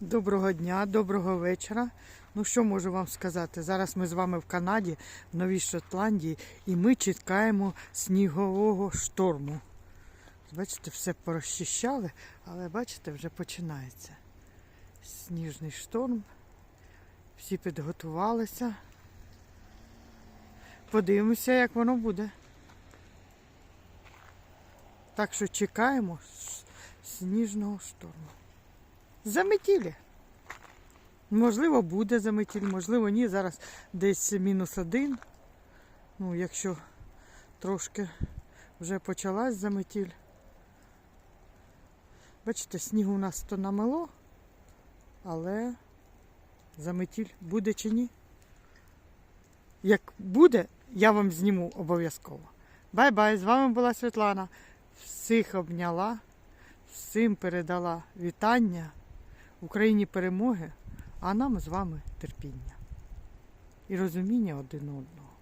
Доброго дня, доброго вечора. Ну що можу вам сказати? Зараз ми з вами в Канаді, в Новій Шотландії, і ми чекаємо снігового шторму. Бачите, все порозчищали, але бачите, вже починається. Сніжний шторм. Всі підготувалися. Подивимося, як воно буде. Так що чекаємо сніжного шторму. Заметілі. Можливо, буде заметіль, можливо, ні. Зараз десь мінус один. Ну, якщо трошки вже почалась заметіль. Бачите, снігу у нас то намело, але заметіль буде чи ні? Як буде, я вам зніму обов'язково. Бай-бай! З вами була Світлана. Всіх обняла, всім передала вітання. Україні перемоги, а нам з вами терпіння і розуміння один одного.